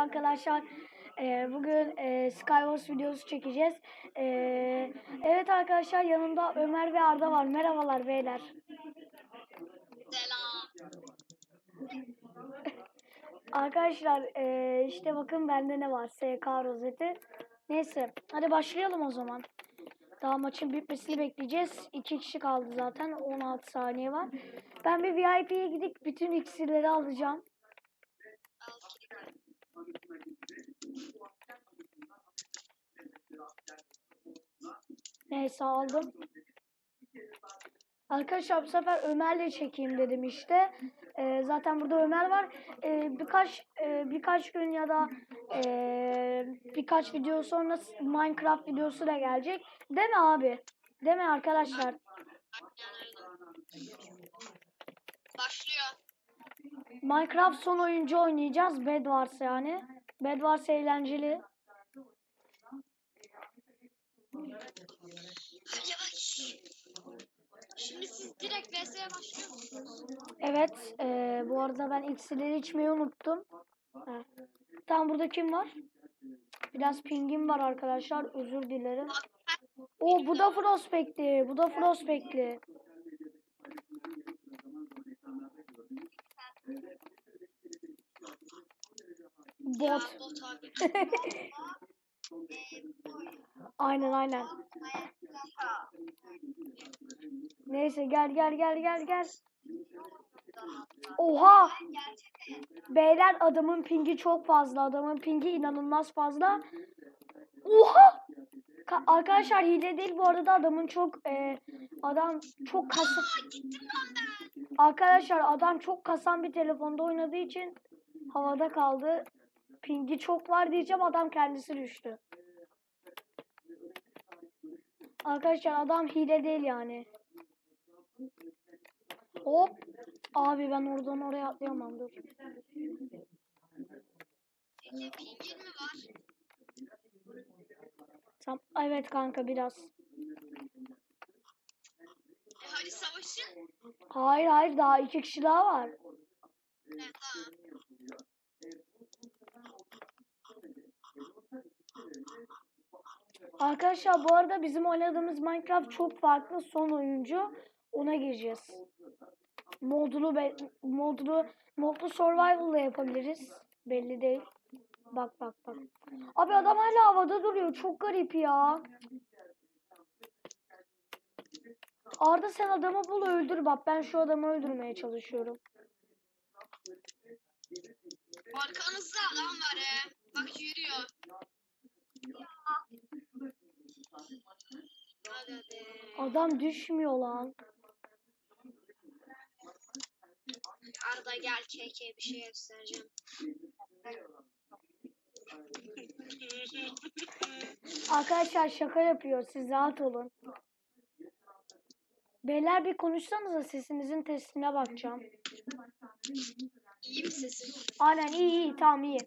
arkadaşlar. Ee, bugün e, Skywars videosu çekeceğiz. Ee, evet arkadaşlar yanımda Ömer ve Arda var. Merhabalar beyler. Selam. Arkadaşlar e, işte bakın bende ne var. SK rozeti. Neyse hadi başlayalım o zaman. Daha maçın bitmesini bekleyeceğiz. İki kişi kaldı zaten. 16 saniye var. Ben bir VIP'ye gidip bütün iksirleri alacağım. Neyse aldım. Arkadaşlar bu sefer Ömer'le çekeyim dedim işte. Ee, zaten burada Ömer var. Ee, birkaç e, birkaç gün ya da e, birkaç video sonra Minecraft videosu da gelecek. Değil mi abi? Değil mi arkadaşlar? Başlıyor. Minecraft son oyuncu oynayacağız. Bed Wars yani. Bed Wars eğlenceli. Yavaş. Şimdi siz direkt VS'ye başlıyor musunuz? Evet. e, bu arada ben iksirleri içmeyi unuttum. Ha. Tam burada kim var? Biraz pingim var arkadaşlar. Özür dilerim. O bu da Frostback'li. Bu da Frostback'li. Bot. Aynen aynen. Neyse gel gel gel gel gel. Oha! Beyler adamın pingi çok fazla. Adamın pingi inanılmaz fazla. Oha! Ka- arkadaşlar hile değil bu arada adamın çok e, adam çok kasan Arkadaşlar adam çok kasan bir telefonda oynadığı için havada kaldı. Pingi çok var diyeceğim adam kendisi düştü. Arkadaşlar adam hile değil yani. Hop. Abi ben oradan oraya atlayamam dur. Senin pingin mi var? Tam, evet kanka biraz. E savaşın. Hayır hayır daha iki kişi daha var. He tamam. Arkadaşlar bu arada bizim oynadığımız Minecraft çok farklı son oyuncu. Ona gireceğiz. Modulu be- modulu modlu survival da yapabiliriz. Belli değil. Bak bak bak. Abi adam hala havada duruyor. Çok garip ya. Arda sen adamı bul öldür. Bak ben şu adamı öldürmeye çalışıyorum. Arkanızda adam var he. Bak yürüyor. Hadi hadi. Adam düşmüyor lan. Arda gel keke bir şey göstereceğim. Arkadaşlar şaka yapıyor. Siz rahat olun. Beyler bir konuşsanıza sesinizin testine bakacağım. İyi mi sesin? Aynen iyi iyi tamam iyi.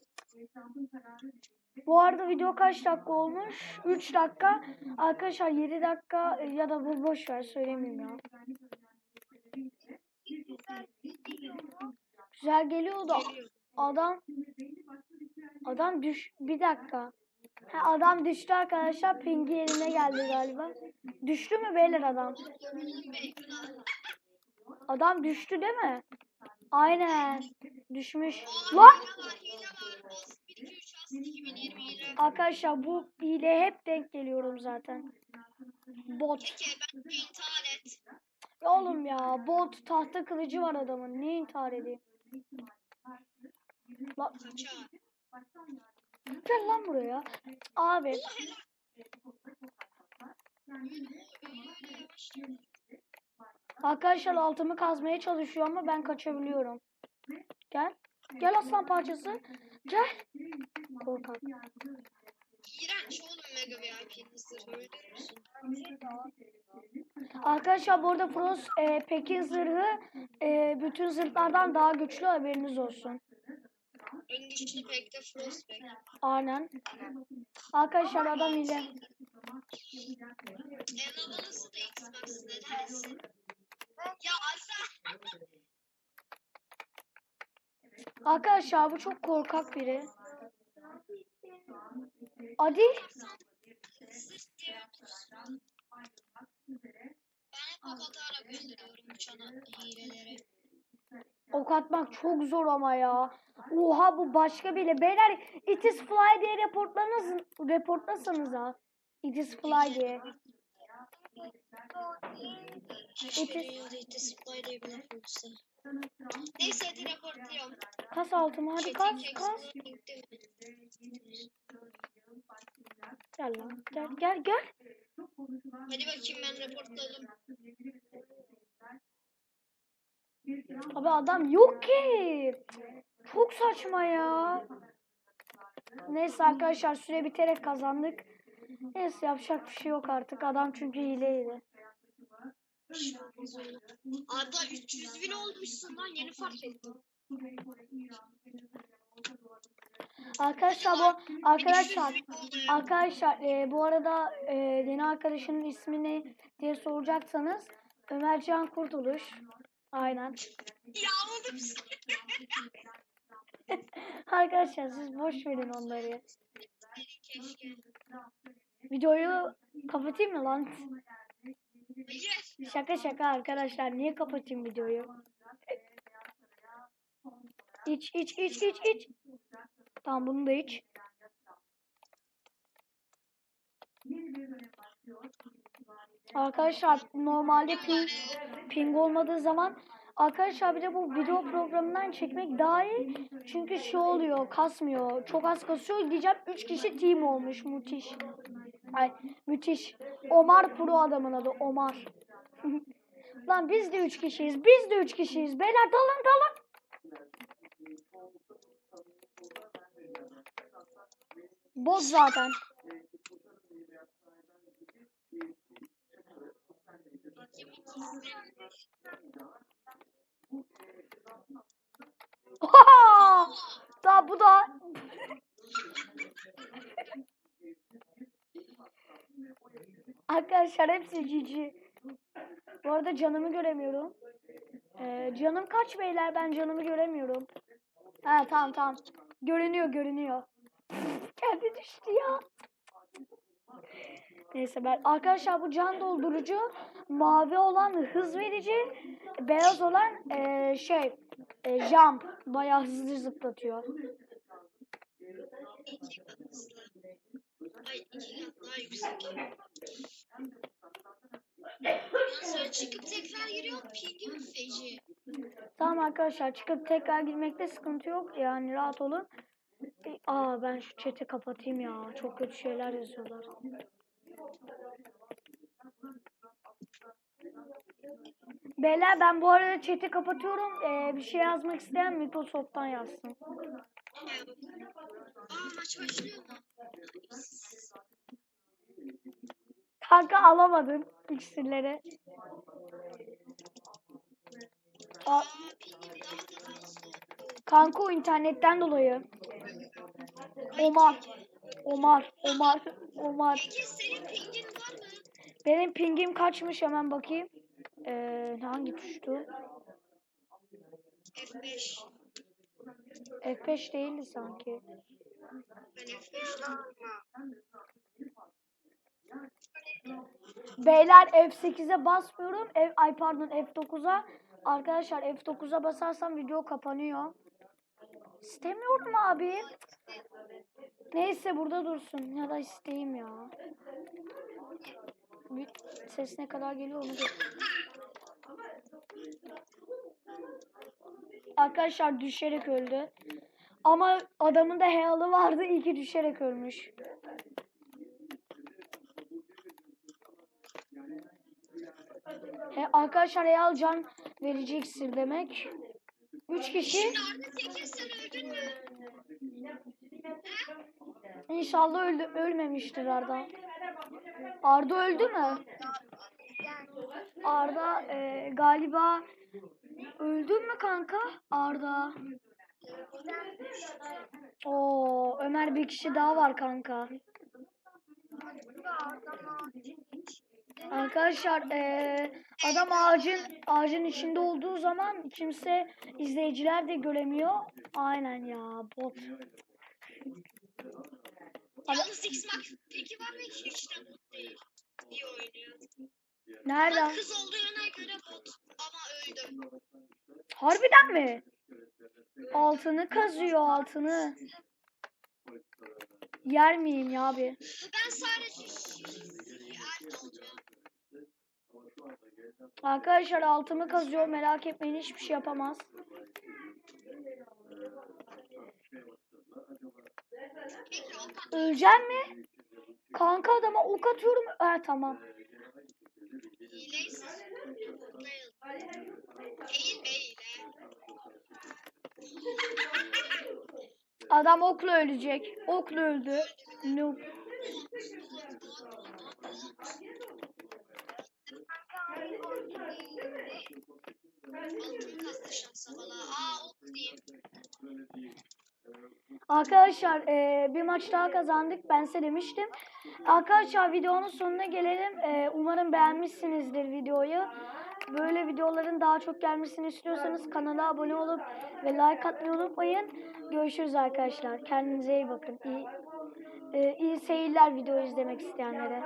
Bu arada video kaç dakika olmuş? 3 dakika. Arkadaşlar 7 dakika e, ya da bu boş ver söylemeyeyim ya. Güzel geliyor da adam adam düş bir dakika. Ha, adam düştü arkadaşlar. Pingi yerine geldi galiba. Düştü mü beyler adam? Adam düştü değil mi? Aynen. Düşmüş. Lan! Hile var, hile var. Boss 1 2 3 As 2020 Arkadaşlar bu hile hep denk geliyorum zaten. Bot. İntihar et. Ya Oğlum ya bot tahta kılıcı var adamın. Niye intihar edeyim? Lan, gel lan buraya. Abi arkadaşlar altımı kazmaya çalışıyor ama ben kaçabiliyorum. Gel. Gel aslan parçası. Gel. Korkak. Arkadaşlar bu arada Frost e, Pekin zırhı e, bütün zırhlardan daha güçlü haberiniz olsun. Aynen. Arkadaşlar adam ile. Arkadaşlar bu çok korkak biri. Hadi. Sırt diye yapıyorsun. Ben hep ok atarak uçana hileleri. Ok atmak çok zor ama ya. Oha bu başka bile. Beyler it is fly diye reportlarınız, reportlasanız ha. It is fly diye. Keşke dünyada hiç display diye bir laf olsa. Neyse hadi raportluyorum. Kas altıma hadi kas kas. Gel lan gel gel gel. Hadi bakayım ben raportladım. Abi adam yok ki. Çok saçma ya. Neyse arkadaşlar süre biterek kazandık. Neyse yapacak bir şey yok artık. Adam çünkü hileydi. Arda 300 bin olmuşsun lan yeni fark ettim. Arkadaşlar bu arkadaşlar 300 bin oldu. arkadaşlar e, bu arada e, yeni arkadaşının ismi ne diye soracaksanız Ömercan Kurtuluş. Aynen. Yağladım Arkadaşlar siz boş verin onları. Videoyu kapatayım mı lan? Şaka şaka arkadaşlar. Niye kapatayım videoyu? İç iç iç iç iç. Tamam bunu da iç. Arkadaşlar normalde ping, ping olmadığı zaman arkadaşlar bir de bu video programından çekmek daha iyi. Çünkü şey oluyor kasmıyor. Çok az kasıyor. Diyeceğim 3 kişi team olmuş. Müthiş. Ay müthiş. Omar Pro adamın adı Omar. Lan biz de 3 kişiyiz. Biz de 3 kişiyiz. Beyler dalın dalın. Bot zaten. Oha! Daha bu da Arkadaşlar hepsi cici. Bu arada canımı göremiyorum. Ee, canım kaç beyler? Ben canımı göremiyorum. Ha tamam tamam. Görünüyor görünüyor. Kendi düştü ya. Neyse ben arkadaşlar bu can doldurucu mavi olan hız verici beyaz olan eee, şey eee, jump bayağı hızlı zıplatıyor. Tamam arkadaşlar çıkıp tekrar girmekte sıkıntı yok yani rahat olun. E, Aa ben şu chat'i kapatayım ya çok kötü şeyler yazıyorlar. Beyler ben bu arada chat'i kapatıyorum. Ee, bir şey yazmak isteyen Microsoft'tan yazsın. Kanka alamadın iksirleri. Fazla. kanka o internetten dolayı. Omar. Omar. Omar. Omar. Benim pingim kaçmış hemen bakayım. Ee, hangi tuştu? F5. F5 değildi sanki. Ben F5'tim. Beyler F8'e basmıyorum. F, ay pardon F9'a. Arkadaşlar F9'a basarsam video kapanıyor. İstemiyorum abi. Neyse burada dursun. Ya da isteyeyim ya. Ses ne kadar geliyor onu da. Arkadaşlar düşerek öldü. Ama adamın da heyalı vardı. İyi ki düşerek ölmüş. He, arkadaşlar Real can verici iksir demek. Üç kişi. Şimdi Arda Tekin sen öldün mü? İnşallah öldü, ölmemiştir Arda. Arda öldü mü? Arda e, galiba öldü mü kanka? Arda. Oo Ömer bir kişi daha var kanka. Arkadaşlar eee, adam ağacın ağacın içinde olduğu zaman kimse izleyiciler de göremiyor. Aynen ya bot. Yalnız peki var ve hiç de bot değil. İyi oynuyor. Nereden? Ama kız olduğuna göre bot ama öldü. Harbiden mi? Altını kazıyor altını. Yer miyim ya abi? Ben sadece. Arkadaşlar altımı kazıyor merak etmeyin hiçbir şey yapamaz. Öleceğim mi? Kanka adama ok atıyorum. Ha tamam. Hileysiz. Değil be hile. Adam okla ölecek. Okla öldü. Noob. Arkadaşlar eee, bir maç daha kazandık. Ben size demiştim. Arkadaşlar videonun sonuna gelelim. Eee, umarım beğenmişsinizdir videoyu. Böyle videoların daha çok gelmesini istiyorsanız kanala abone olup ve like atmayı unutmayın. Görüşürüz arkadaşlar. Kendinize iyi bakın. İyi, eee, iyi seyirler video izlemek isteyenlere.